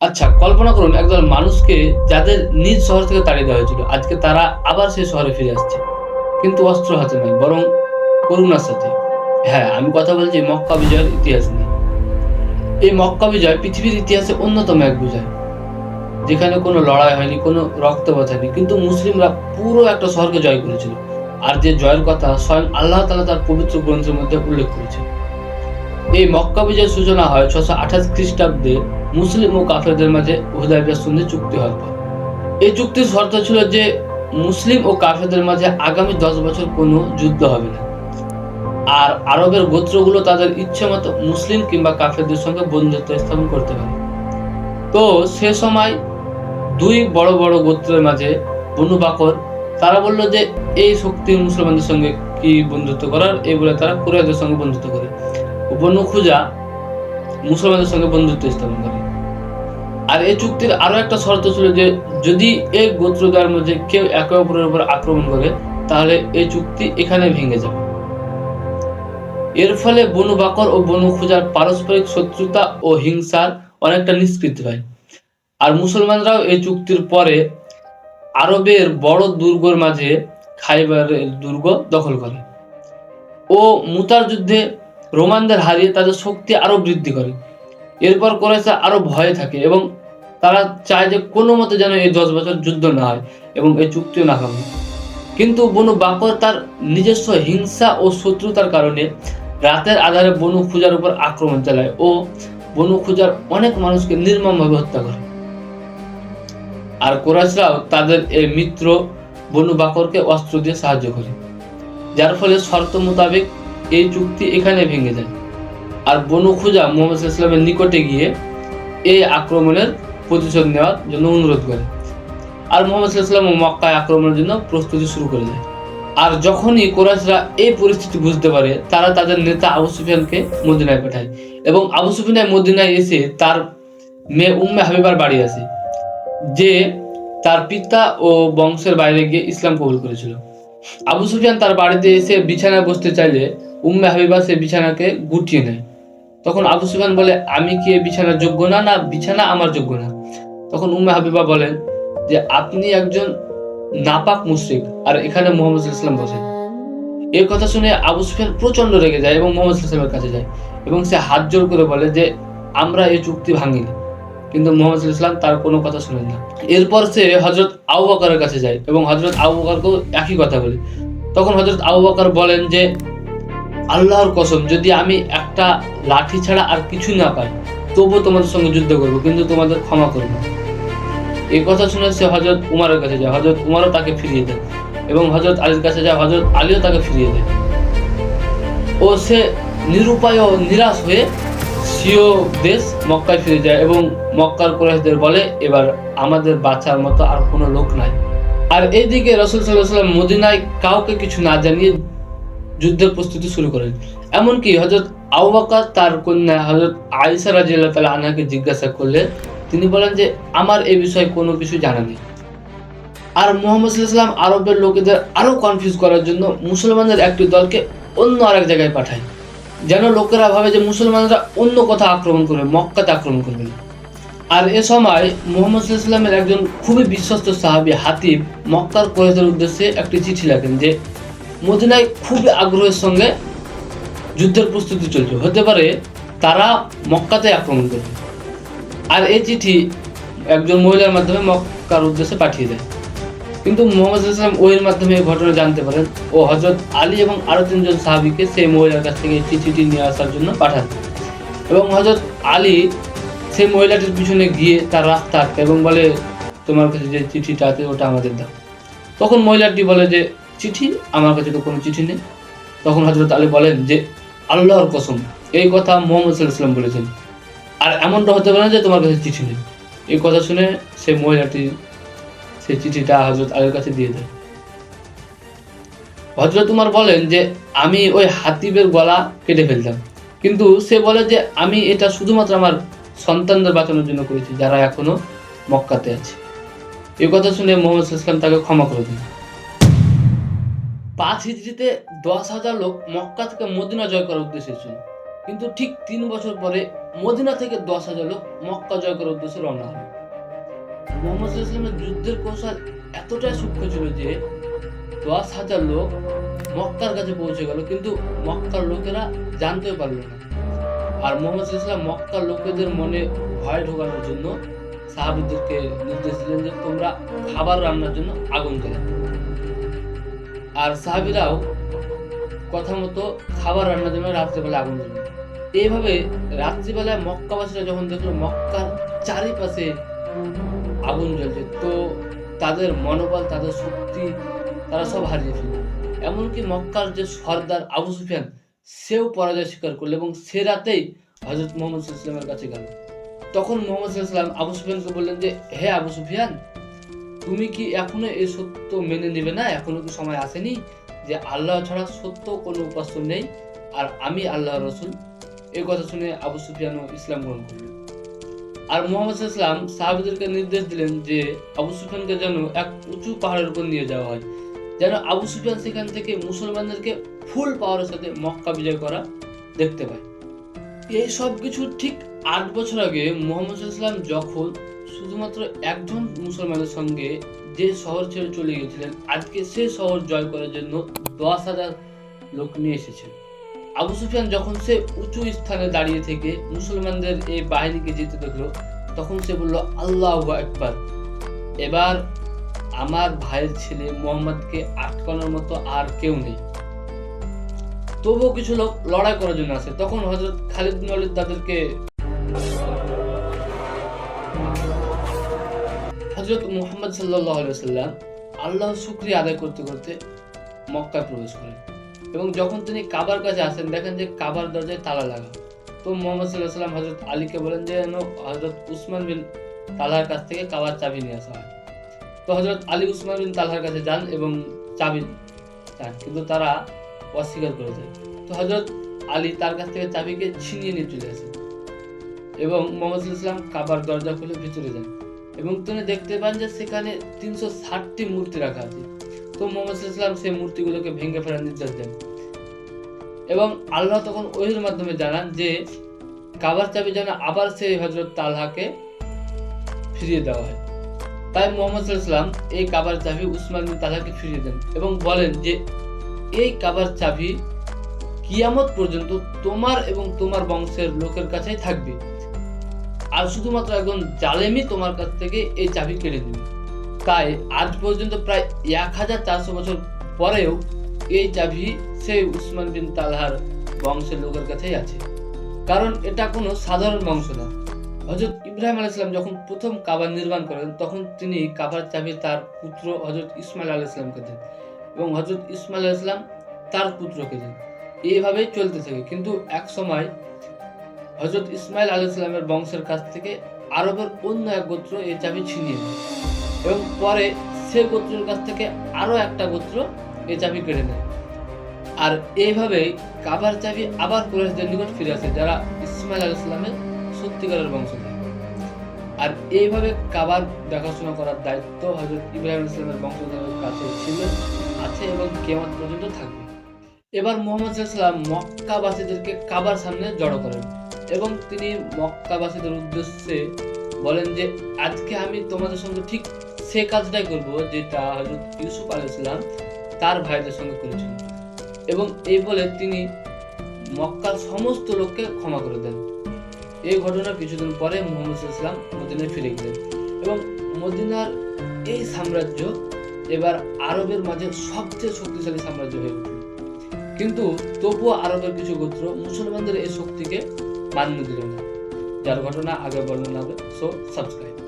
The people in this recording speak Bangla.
আচ্ছা কল্পনা করুন, একদল মানুষকে যাদের নিজ শহর থেকে তাড়িয়ে দেওয়া হয়েছিল, আজকে তারা আবার সেই শহরে ফিরে আসছে। কিন্তু অস্ত্র হাতে নয়, বরং করুণার সাথে। হ্যাঁ আমি কথা বলছি মক্কা বিজয়ের ইতিহাস নিয়ে। এই মক্কা বিজয় পৃথিবীর ইতিহাসে অন্যতম এক বিজয়, যেখানে কোনো লড়াই হয়নি, কোনো রক্তপাত হয়নি, কিন্তু মুসলিমরা পুরো একটা শহরকে জয় করেছিল। আর যে জয়ের কথা স্বয়ং আল্লাহ তালা তার পবিত্র গ্রন্থের মধ্যে উল্লেখ করেছে এই মক্কা বিজয়ের সূচনা হয় ছশো আঠাশ খ্রিস্টাব্দে মুসলিম ও কাফেরদের মাঝে হুদাইবিয়া সন্ধি চুক্তি হওয়ার পর এই চুক্তির শর্ত ছিল যে মুসলিম ও কাফেরদের মাঝে আগামী দশ বছর কোনো যুদ্ধ হবে না। আর আরবের গোত্রগুলো তাদের ইচ্ছে মতো মুসলিম কিংবা কাফেরদের সঙ্গে বন্ধুত্ব স্থাপন করতে পারে। তো সে সময় দুই বড় বড় গোত্রের মাঝে বনু বাকর, তারা বলল যে এই শক্তি মুসলমানদের সঙ্গে কি বন্ধুত্ব করার? এই বলে তারা কুরাইদের সঙ্গে বন্ধুত্ব করে। বনু খুজা মুসলমানদের সঙ্গে বন্ধুত্ব স্থাপন করে। আর এই চুক্তির আরও একটা শর্ত ছিল যে, যদি এই গোত্রদ্বয়ের মধ্যে কেউ একে অপরের উপর আক্রমণ করে, তাহলে এই চুক্তি এখানে ভেঙে যাবে। এর ফলে বনু বাকর ও বনু খুজার পারস্পরিক শত্রুতা ও হিংসার অনেকটা নিষ্কৃতি হয়। আর মুসলমানরাও এই চুক্তির পরে আরবের বড় দুর্গর মাঝে খাইবারের দুর্গ দখল করে। ও মুতার যুদ্ধে রোমানদের হারিয়ে তাদের শক্তি আরও বৃদ্ধি করে। এরপর করেছে আরও ভয়ে থাকে এবং তারা চায় যে কোনো মতে যেন এই দশ বছর যুদ্ধ না হয় এবং এই চুক্তিও না ভাঙে। কিন্তু বনু বাকর তার নিজস্ব হিংসা ও শত্রুতার কারণে রাতের আধারে বনু খুজার উপর আক্রমণ চালায় ও বনু খুজার অনেক মানুষকে নির্মমভাবে হত্যা করে। আর কোরাইশরাও তাদের এই মিত্র বনু বাকরকে অস্ত্র দিয়ে সাহায্য করে, যার ফলে শর্ত মোতাবেক এই চুক্তি এখানে ভেঙে যায়। আর বনু খুজা মোহাম্মদ ইসলামের নিকটে গিয়ে এই আক্রমণের প্রতিশোধ নেওয়ার জন্য অনুরোধ করে। আর মোহাম্মদ ইসলাম মক্কায় আক্রমণের জন্য প্রস্তুতি শুরু করে দেয়। আর যখনই কোরাইশরা এই পরিস্থিতি বুঝতে পারে, তারা তাদের নেতা আবু সুফিয়ানকে মদিনায় পাঠায় এবং আবু সুফিয়ান মদিনায় এসে তার মেয়ে উম্মে হাবিবার বাড়ি আসে যে তার পিতা ও বংশের বাইরে গিয়ে ইসলাম কবুল করেছিল। আবু সুফিয়ান তার বাড়িতে এসে বিছানায় বসতে চাইলে উম্মে হাবিবা সে বিছানাকে গুটিয়ে নেয়। তখন আবু সুফিয়ান বলে, আমি কি এই বিছানার যোগ্য না? না, বিছানা আমার যোগ্য না। তখন উম্মে হাবিবা বলেন যে, আপনি একজন নাপাক মুশরিক আর এখানে মোহাম্মদ ইসলাম বসেন। এই কথা শুনে আবু সুফিয়ান প্রচণ্ড রেগে যায় এবং মোহাম্মদ ইসলামের কাছে যায় এবং সে হাত জোর করে বলে যে, আমরা এই চুক্তি ভাঙিনি। কিন্তু মোহাম্মদ ইসলাম তার কোনো কথা শুনেন না। এরপর সে হজরত আবু বকরের কাছে যায় এবং হজরত আবু বকরকেও একই কথা বলে। তখন হজরত আবু বকর বলেন যে আল্লাহর কসম, যদি আমি একটা লাঠি ছাড়া আর কিছু না পাই, তবুও তোমাদের সঙ্গে যুদ্ধ করব, কিন্তু তোমাদের ক্ষমা করব। এই কথা শুনে সে হজরত উমারের কাছে যায়। হজরত উমারও তাকে ফিরিয়ে দেয় এবং হজরত আলীর কাছে যায়। হজরত আলীও তাকে ফিরিয়ে দেয়। ও সে নিরুপায় ও নিরাশ হয়ে সিও দেশ মক্কায় ফিরে যায় এবং মক্কার কুরাইশদের বলে, এবার আমাদের বাঁচার মতো আর কোনো লোক নাই। আর এইদিকে রসুল সাল্লাহ সাল্লাম মদিনায় কাউকে কিছু না জানিয়ে যুদ্ধের প্রস্তুতি শুরু করেন। এমনকি হজরত আউবাকার তার কন্যা হজরত আয়েশা রাজিয়াল্লাহ তালা আনহাকে জিজ্ঞাসা করলে, তিনি বলেন যে, আমার এই বিষয়ে কোনো কিছু জানা নেই। আর মোহাম্মদ সাল্লাম আরবের লোকেদের আরও কনফিউজ করার জন্য মুসলমানদের একটি দলকে অন্য আরেক জায়গায় পাঠায়, যেন লোকেরা ভাবে যে মুসলমানরা অন্য কোথাও আক্রমণ করবে, মক্কাতে আক্রমণ করবে আর এ সময় মোহাম্মদ সাল্লামের একজন খুবই বিশ্বস্ত সাহাবী হাতিব মক্কার কোরেদের উদ্দেশ্যে একটি চিঠি লেখেন যে মদিনায় খুব আগ্রহের সঙ্গে যুদ্ধের প্রস্তুতি চলছে। হতে পারে তারা মক্কাতে আক্রমণ করবে। আর এই চিঠি একজন মহিলার মাধ্যমে মক্কার উদ্দেশ্যে পাঠিয়ে দেয়। কিন্তু মোহাম্মদ ইসলাম ওইয়ের মাধ্যমে এই ঘটনা জানতে পারেন ও হজরত আলী এবং আরও তিনজন সাহাবিকে সেই মহিলার কাছ থেকে চিঠিটি নিয়ে আসার জন্য পাঠান। এবং হজরত আলী সেই মহিলাটির পিছনে গিয়ে তার রাস্তা এবং বলে, তোমার কাছে যে চিঠিটা আছে, ওটা আমাদের দাও। তখন মহিলাটি বলে যে চিঠি, আমার কাছে তো কোনো চিঠি নেই। তখন হজরত আলী বলেন যে, আল্লাহর কসম, এই কথা মোহাম্মদ সাল্লাম বলেছেন। আর এমনটা হতে পারে না যে তোমার কাছে চিঠি নেই। এই কথা শুনে সেই মহিলাটি সেই চিঠিটা হজরত আলীর কাছে দিয়ে দেয়। হজরত উমার বলেন যে, আমি ওই হাতিবের গলা কেটে ফেলতাম। কিন্তু সে বলে যে, আমি এটা শুধুমাত্র আমার সন্তানদের বাঁচানোর জন্য করেছি, যারা এখনও মক্কাতে আছে। এই কথা শুনে মোহাম্মদ ইসলাম তাকে ক্ষমা করে দেন। পাঁচ হিজড়িতে দশ হাজার লোক মক্কা থেকে মদিনা জয় করার উদ্দেশ্যে ছিল কিন্তু ঠিক তিন বছর পরে মদিনা থেকে দশ হাজার লোক মক্কা জয় করার উদ্দেশ্যে রওনা হলো। মোহাম্মদ ওয়াসাল্লামের যুদ্ধের কৌশল এতটাই সূক্ষ্ম ছিল যে দশ হাজার লোক মক্কার কাছে পৌঁছে গেল, কিন্তু মক্কার লোকেরা জানতে পারল না। আর মোহাম্মদ ওয়াসাল্লাম মক্কার লোকেদের মনে ভয় ঢোকানোর জন্য সাহাবিদেরকে নির্দেশ দিলেন যে তোমরা খাবার রান্নার জন্য আগুন জ্বালাও। আর সাহাবিরাও কথা মতো খাবার রান্নার জন্য রাত্রেবেলা আগুন জ্বালানো এইভাবে রাত্রিবেলায় মক্কাবাসীরা যখন দেখল, মক্কার চারিপাশে আগুন জ্বলছে, তো তাদের মনোবল, তাদের শক্তি, তারা সব হারিয়ে ফেলল। এমনকি মক্কার যে সর্দার আবু সুফিয়ান, সেও পরাজয় স্বীকার করল এবং সে রাতেই হজরত মোহাম্মদ ইসলামের কাছে গেল। তখন মোহাম্মদ ইসলাম আবু সুফিয়ানকে বললেন যে, হে আবু সুফিয়ান তুমি কি এখনও এই সত্য মেনে নেবে না? এখনও কি সময় আসেনি যে আল্লাহ ছাড়া সত্য কোনো উপাস্য নেই। আর আমি আল্লাহ রসুল। এই কথা শুনে আবু সুফিয়ানও ইসলাম গ্রহণ করলেন। আর মোহাম্মদ ইসলাম সাহাবিদেরকে নির্দেশ দিলেন যে আবু সুফিয়ানকে যেন এক উঁচু পাহাড়ের উপর নিয়ে যাওয়া হয়। যেন আবু সুফিয়ান সেখান থেকে মুসলমানদেরকে ফুল পাওয়ারের সাথে মক্কা বিজয় করা দেখতে পায়। এই সব কিছু ঠিক আট বছর আগে মোহাম্মদ ইসলাম যখন শুধুমাত্র একজন মুসলমানের সঙ্গে যে শহর ছেড়ে চলে গিয়েছিলেন আজকে সে শহর জয় করার জন্য দশ হাজার লোক নিয়ে এসেছেন। আবু সুফিয়ান যখন সে উঁচু স্থানে দাঁড়িয়ে থেকে মুসলমানদের এই বাহিনীকে যেতে দেখল, তখন সে বলল, আল্লাহ একবার এবার আমার ভাইয়ের ছেলে মোহাম্মদকে আটকানোর মতো আর কেউ নেই। তবুও কিছু লোক লড়াই করার জন্য আসে। তখন হজরত খালিদ বিন ওয়ালিদ তাদেরকে হজরত মুহাম্মদ সাল্লাহ সাল্লাম আল্লাহ শুক্রিয়া আদায় করতে করতে মক্কায় প্রবেশ করেন এবং যখন তিনি কাবার কাছে আসেন, দেখেন যে কাবার দরজায় তালা লাগা। তো মোহাম্মদ সাল্লাহ সাল্লাম হজরত আলীকে বলেন যে যেন হজরত উসমান বিন তালহার কাছ থেকে কাবার চাবি নিয়ে আসা হয়। তো হজরত আলী উসমান বিন তালহার কাছে যান এবং চাবি চান, কিন্তু তারা অস্বীকার করে যায়। তো হজরত আলী তার কাছ থেকে চাবিকে ছিনিয়ে নিয়ে চলে আসেন এবং মোহাম্মদ সাল্লাম কাবার দরজা খুলে ভিতরে যান। এবং তিনি দেখতে পান যে সেখানে তিনশো ষাটটি মূর্তি রাখা আছে। তো মোহাম্মদ সাল্লাম সেই মূর্তিগুলোকে ভেঙে ফেলার নির্দেশ দেন। এবং আল্লাহ তখন ওহির মাধ্যমে জানান যে, কাবার চাবি যেন আবার সেই হজরত তালহাকে ফিরিয়ে দেওয়া হয়। তাই মোহাম্মদ সাল্লাম এই কাবার চাবি উসমান বিন তালহাকে ফিরিয়ে দেন এবং বলেন যে, এই কাবার চাবি কিয়ামত পর্যন্ত তোমার এবং তোমার বংশের লোকের কাছেই থাকবে। আর শুধুমাত্র একজন জালেমি তোমার কাছ থেকে এই চাবি কেড়ে নেবে তাই আজ পর্যন্ত প্রায় এক হাজার চারশো বছর পরেও এই চাবি সেই উসমান বিন তালহার বংশের লোকের কাছেই আছে। কারণ এটা কোনো সাধারণ বংশ না। হজরত ইব্রাহিম আলাইসলাম যখন প্রথম কাবার নির্মাণ করেন, তখন তিনি কাবার চাবি তার পুত্র হজরত ইসমাইল আলাইসলামকে দেন এবং হজরত ইসমাইল আলাইসলাম তার পুত্রকে দেন। এইভাবেই চলতে থাকে। কিন্তু এক সময় হজরত ইসমাইল আলাইসালামের বংশের কাছ থেকে আরবের অন্য এক গোত্র এই চাবি ছিনিয়ে নেয় এবং পরে সে গোত্রের কাছ থেকে আরও একটা গোত্র এই চাবি কেড়ে নেয়। আর এইভাবেই কাবার চাবি আবার কুরাইশদের নিকট ফিরে আসে, যারা ইসমাইল আলাইসালামের সত্যিকারের বংশধর। আর এইভাবে কাবার দেখাশোনা করার দায়িত্ব হজরত ইব্রাহিম ইসলামের বংশধরের কাছে ছিল, আছে এবং কেমন পর্যন্ত থাকবে। এবার মোহাম্মদ সাল্লাম মক্কাবাসীদেরকে কাবার সামনে জড়ো করেন। এবং তিনি মক্কাবাসীদের উদ্দেশ্যে বলেন যে, আজকে আমি তোমাদের সঙ্গে ঠিক সে কাজটাই করব যেটা হজরত ইউসুফ আলাইসাল্লাম তার ভাইদের সঙ্গে করেছিল এবং এই বলে তিনি মক্কার সমস্ত লোককে ক্ষমা করে দেন। এই ঘটনার কিছুদিন পরে মোহাম্মদ ইসলাম মদিনায় ফিরে গেলেন এবং মদিনার এই সাম্রাজ্য এবার আরবের মাঝে সবচেয়ে শক্তিশালী সাম্রাজ্য হয়ে উঠল। কিন্তু তবুও আরবের কিছু গোত্র মুসলমানদের এই শক্তিকে মান্য দিল না যার ঘটনা আগে বর্ণনা হবে সো সাবস্ক্রাইব